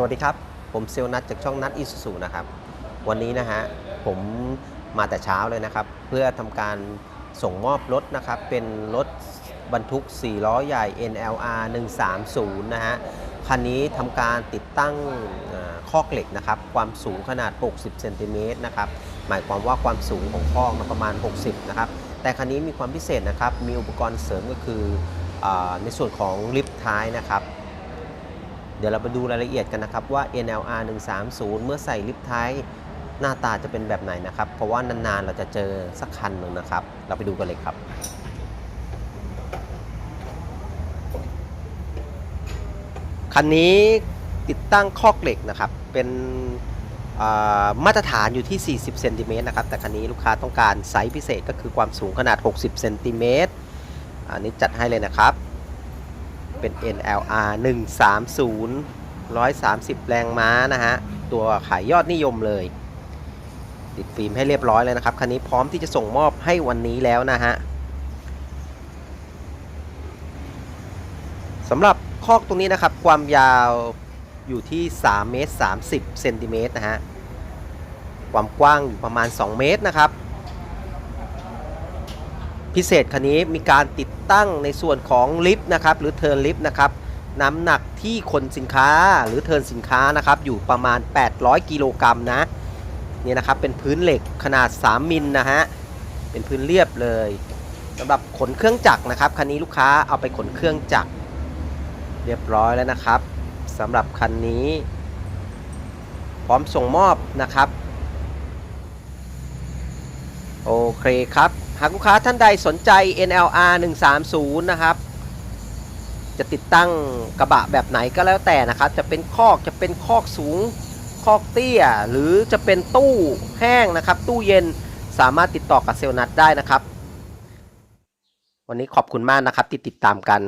สวัสดีครับ ผมเซลนัทจากช่องนัทอิสุสุนะครับ วันนี้นะฮะผมมาแต่เช้าเลยนะครับ เพื่อทำการส่งมอบรถนะครับ เป็นรถบรรทุก 4 ล้อใหญ่ NLR 130 นะฮะ คันนี้ทำการติดตั้งเอ่อคอกเหล็กนะครับ ความสูงขนาด 60 เซนติเมตรนะครับ หมายความว่าความสูงของคอกนประมาณ 60 นะครับ แต่คันนี้มีความพิเศษนะครับ มีอุปกรณ์เสริมก็คืออในส่วนของลิฟท์ท้ายนะครับ เดี๋ยวเราไปดูรายละเอียดกันนะครับว่า NLR 130 เมื่อใส่ลิฟท์ท้ายหน้าตาจะเป็นแบบไหนนะครับ เพราะว่านานๆเราจะเจอสักคันหนึ่งนะครับ เราไปดูกันเลยครับคันนี้ติดตั้งคอกเหล็กนะครับ เป็นมาตรฐานอยู่ที่ 40 เซนติเมตรนะครับ แต่คันนี้ลูกค้าต้องการไซส์พิเศษก็คือความสูงขนาด 60 เซนติเมตรอันนี้จัดให้เลยนะครับ เป็น NLR 130 130 แรงม้านะฮะ ตัวขายยอดนิยมเลย ติดฟิล์มให้เรียบร้อยเลยนะครับ คันนี้พร้อมที่จะส่งมอบให้วันนี้แล้วนะฮะสำหรับคอกตรงนี้นะครับ ความยาวอยู่ที่3เมตร30เซนติเมตรนะฮะ ความกว้างอยู่ประมาณ 2 เมตรนะครับ พิเศษคันนี้มีการติดตั้งในส่วนของลิฟต์นะครับหรือเทิร์นลิฟต์นะครับน้ำหนักที่คนสินค้าหรือเทิร์นสินค้านะครับอยู่ประมาณ 800 กิโลกรัมนะนี่นะครับเป็นพื้นเหล็กขนาด 3 มิลนะฮะเป็นพื้นเรียบเลยสำหรับขนเครื่องจักรนะครับคันนี้ลูกค้าเอาไปขนเครื่องจักรเรียบร้อยแล้วนะครับสำหรับคันนี้ พร้อมส่งมอบนะครับ โอเคครับ หากลูกค้าท่านใดสนใจ NLR 130 นะครับ จะติดตั้งกระบะแบบไหนก็แล้วแต่นะครับ จะเป็นคอก จะเป็นคอกสูง คอกเตี้ย หรือจะเป็นตู้แห้งนะครับ ตู้เย็น สามารถติดต่อกับเซลนัทได้นะครับ วันนี้ขอบคุณมากนะครับที่ติดตามกัน